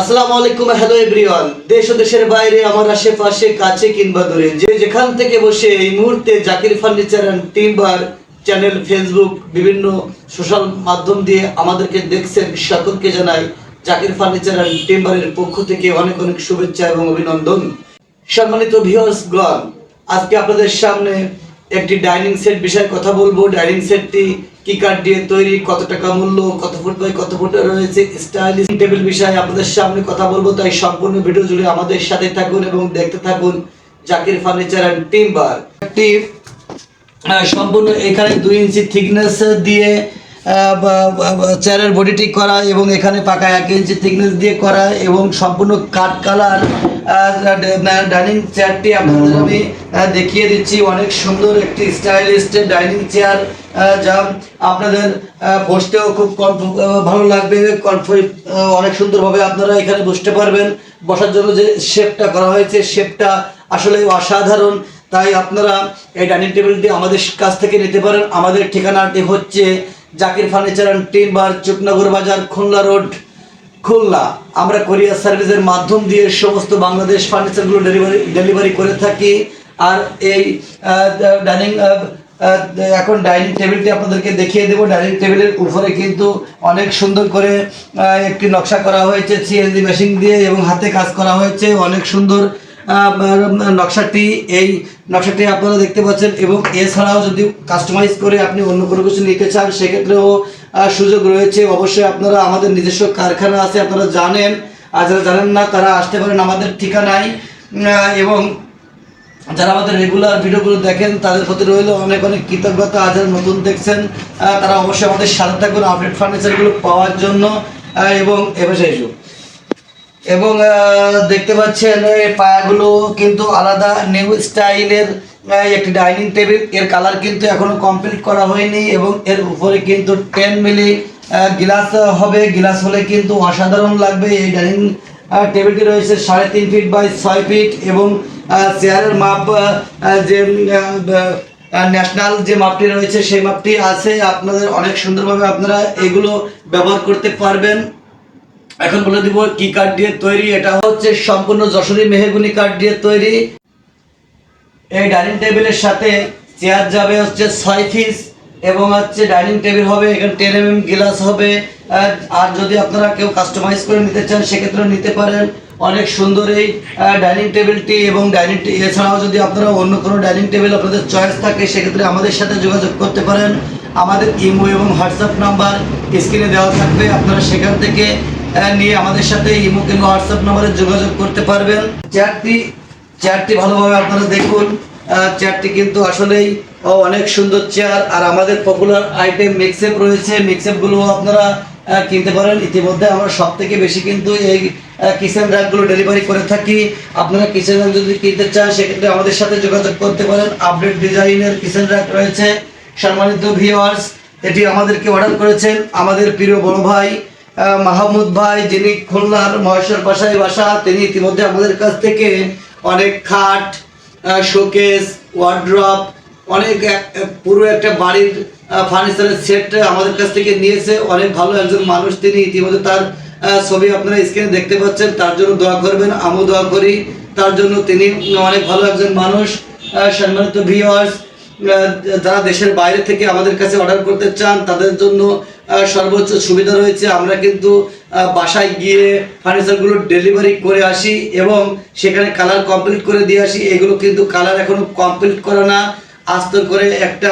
আসসালামু আলাইকুম, hello everyone. দেশ ও দেশের বাইরে, আমার আশেপাশে, কাছে কিংবা দূরে, যে যেখান থেকে বসে এই মুহূর্তে Zakir furniture and timber channel, Facebook, বিভিন্ন সোশ্যাল মাধ্যম দিয়ে আমাদেরকে দেখছেন, সকলকে জানাই জাকির ফার্নিচার অ্যান্ড টিম্বারের পক্ষ থেকে অনেক অনেক শুভেচ্ছা এবং অভিনন্দন। সম্মানিত ভিউয়ার্সগণ আজকে আপনাদের সামনে একটি ডাইনিং সেট বিষয়ে কথা বলব। ডাইনিং সেটটি কি কাঠ দিয়ে তৈরি, কত টাকা মূল্য, কত ফুট বাই কত ফুট রয়েছে স্টাইলিশ টেবিল বিষয়ে আপনাদের সামনে কথা বলব। তাই সম্পূর্ণ ভিডিও জুড়ে আমাদের সাথে থাকুন এবং দেখতে থাকুন জাকির ফার্নিচার অ্যান্ড টিম্বার একটি সম্পূর্ণ এখানে দুই ইঞ্চি থিকনেস দিয়ে চেয়ারের বডিটি করা এবং এখানে পাকা এক ইঞ্চি থিকনেস দিয়ে করা এবং সম্পূর্ণ কাঠ কালার ডাইনিং চেয়ারটি আপনাদের আমি দেখিয়ে দিচ্ছি। অনেক সুন্দর একটি স্টাইলিশ ডাইনিং চেয়ার যা আপনাদের বসতেও খুব ভালো লাগবে। কমফোর্ট অনেক সুন্দরভাবে আপনারা এখানে বসতে পারবেন। বসার জন্য যে শেপটা করা হয়েছে শেপটা আসলে অসাধারণ। তাই আপনারা এই ডাইনিং টেবিলটি আমাদের কাছ থেকে নিতে পারেন। আমাদের ঠিকানাটি হচ্ছে Zakir furniture and timber Chuknagar বাজার, খুলনা রোড। খুলনা। আমরা কোরিয়ার সার্ভিসের মাধ্যম দিয়ে সমস্ত বাংলাদেশ ফার্নিচারগুলো ডেলিভারি ডেলিভারি করে থাকি। আর এই ডাইনিং এখন ডাইনিং টেবিলটি আপনাদেরকে দেখিয়ে দেবো। ডাইনিং টেবিলের উপরে কিন্তু অনেক সুন্দর করে একটি নকশা করা হয়েছে সিএনজি মেশিন দিয়ে এবং হাতে কাজ করা হয়েছে। অনেক সুন্দর নকশাটি। এই নকশাটি আপনারা দেখতে পাচ্ছেন। এবং এছাড়াও যদি কাস্টমাইজ করে আপনি অন্য কোনো কিছু নিতে চান, সেক্ষেত্রেও সুযোগ রয়েছে। অবশ্যই আপনারা আমাদের নিজস্ব কারখানা আছে, আপনারা জানেন। আর যারা জানেন না, তারা আসতে পারেন আমাদের ঠিকানায়। এবং যারা আমাদের রেগুলার ভিডিওগুলো দেখেন, তাদের প্রতি রইল অনেক অনেক কৃতজ্ঞতা। যারা নতুন দেখছেন তারা অবশ্যই আমাদের সাথে থাকুন আপডেট ফার্নিচারগুলো পাওয়ার জন্য। এবং এবার এবং দেখতে পাচ্ছেন, এই পায়াগুলো কিন্তু আলাদা নিউ স্টাইলের একটি ডাইনিং টেবিলের কালার কিন্তু এখনও কমপ্লিট করা হয়নি এবং এর উপরে কিন্তু টেন মিলি গ্লাস হবে। গ্লাস হলে কিন্তু অসাধারণ লাগবে। এই ডাইনিং টেবিলটি রয়েছে সাড়ে তিন ফিট বাই ছয় ফিট এবং চেয়ারের মাপ যে ন্যাশনাল যে মাপটি রয়েছে সেই মাপটি আছে। আপনাদের অনেক সুন্দরভাবে আপনারা এগুলো ব্যবহার করতে পারবেন। এখন বলে দিব, কি কাঠ দিয়ে তৈরি? এটা হচ্ছে সম্পূর্ণ যশোরী মেহগুনি কাঠ দিয়ে তৈরি। এই ডাইনিং টেবিলের সাথে চেয়ার যাবে হচ্ছে ছয় পিস এবং হচ্ছে ডাইনিং টেবিল হবে, এখানে টেন এম এম গ্লাস হবে। আর যদি আপনারা কেউ কাস্টমাইজ করে নিতে চান, সেক্ষেত্রেও নিতে পারেন। অনেক সুন্দর এই ডাইনিং টেবিলটি এবং ডাইনিং এছাড়াও যদি আপনারা অন্য কোনো ডাইনিং টেবিল আপনাদের চয়েস থাকে, সেক্ষেত্রে আমাদের সাথে যোগাযোগ করতে পারেন। আমাদের ইমো এবং হোয়াটসঅ্যাপ নাম্বার স্ক্রিনে দেওয়া থাকবে। আপনারা সেখান থেকে নিয়ে আমাদের সাথে ইমো কিংবা হোয়াটসঅ্যাপ নাম্বারে যোগাযোগ করতে পারবেন। চেয়ারটি চেয়ারটি ভালোভাবে আপনারা দেখুন। চেয়ারটি কিন্তু আসলেই অনেক সুন্দর চেয়ার আর আমাদের পপুলার আইটেম মিক্সেপ রয়েছে। মিক্সেপগুলো আপনারা কিনতে পারেন। ইতিমধ্যে আমরা সব থেকে বেশি কিন্তু এই কিচেন র্যাকগুলো ডেলিভারি করে থাকি। আপনারা কিচেন র্যাক যদি কিনতে চান, সেক্ষেত্রে আমাদের সাথে যোগাযোগ করতে পারেন। আপডেট ডিজাইনের কিচেন র্যাক রয়েছে। সম্মানিত ভিওয়ার্স এটি আমাদেরকে অর্ডার করেছেন। আমাদের প্রিয় বড় ভাই মাহমুদ ভাই, যিনি খুলনার মহেশ্বর বাসায় বাসা, তিনি ইতিমধ্যে আমাদের কাছ থেকে অনেক খাট শোকেস, ওয়ার্ড্রপ, অনেক পুরো একটা বাড়ির ফার্নিচারের সেট আমাদের কাছ থেকে নিয়েছে। অনেক ভালো একজন মানুষ তিনি ইতিমধ্যে তার ছবি আপনারা স্ক্রিনে দেখতে পাচ্ছেন। তার জন্য দোয়া করবেন, আমিও দোয়া করি। তার জন্য তিনি অনেক ভালো একজন মানুষ সম্মানিত ভিওয়ার্স যারা দেশের বাইরে থেকে আমাদের কাছে অর্ডার করতে চান, তাদের জন্য সর্বোচ্চ সুবিধা রয়েছে। আমরা কিন্তু বাসায় গিয়ে ফার্নিচারগুলো ডেলিভারি করে আসি এবং সেখানে কালার কমপ্লিট করে দিয়ে আসি। এগুলো কিন্তু কালার এখনও কমপ্লিট করা না। আস্ত করে একটা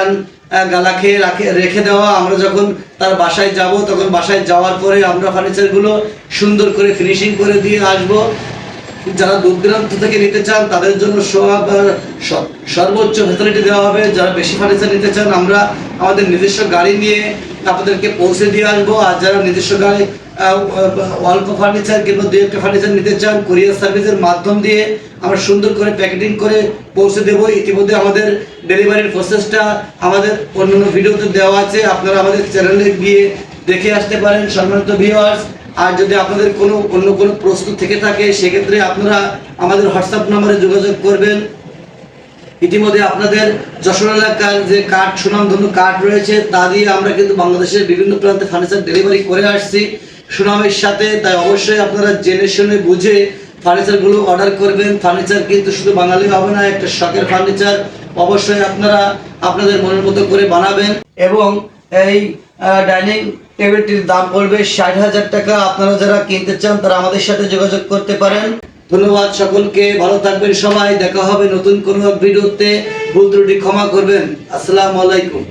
গালা খেয়ে রাখে, রেখে দেওয়া। আমরা যখন তার বাসায় যাব, তখন বাসায় যাওয়ার পরে আমরা ফার্নিচারগুলো সুন্দর করে ফিনিশিং করে দিয়ে আসব। যারা দূর দূরান্ত থেকে নিতে চান, তাদের জন্য সব সর্বোচ্চ ফেসিলিটি দেওয়া হবে। যারা বেশি ফার্নিচার নিতে চান, আমরা আমাদের নিজস্ব গাড়ি নিয়ে আপনাদেরকে পৌঁছে দিয়ে আসব। আর যারা নিজস্ব গাড়ি অল্প ফার্নিচার কিংবা দু একটা ফার্নিচার নিতে চান কুরিয়ার সার্ভিসের মাধ্যম দিয়ে আমরা সুন্দর করে প্যাকেটিং করে পৌঁছে দেবো। ইতিমধ্যে আমাদের ডেলিভারির প্রসেসটা আমাদের অন্যান্য ভিডিওতে দেওয়া আছে। আপনারা আমাদের চ্যানেলে গিয়ে দেখে আসতে পারেন, সম্মানিত ভিউয়ার্স আর যদি আপনাদের কোনো, অন্য কোনো প্রশ্ন থেকে থাকে, সেক্ষেত্রে আপনারা আমাদের হোয়াটসঅ্যাপ নাম্বারে যোগাযোগ করবেন। ইতিমধ্যে আপনাদের যশোর এলাকার যে কাঠ, সুনামধন্য কাঠ রয়েছে, তা দিয়ে আমরা কিন্তু বাংলাদেশের বিভিন্ন প্রান্তে ফার্নিচার ডেলিভারি করে আসছি। সুনামের সাথে, তাই অবশ্যই আপনারা জেনে শুনে বুঝে ফার্নিচারগুলো অর্ডার করবেন। ফার্নিচার কিন্তু শুধু বাঙালি হবে না, একটা শখের ফার্নিচার অবশ্যই আপনারা আপনাদের মনের মতো করে বানাবেন। এবং এই ডাইনিং টেবিলটির দাম পড়বে ষাট হাজার টাকা। আপনারা যারা কিনতে চান, তারা আমাদের সাথে যোগাযোগ করতে পারেন। ধন্যবাদ সকলকে, ভালো থাকবেন সবাই। দেখা হবে নতুন কোনো ভিডিওতে। ভুল ত্রুটি ক্ষমা করবেন। আসসালামু আলাইকুম।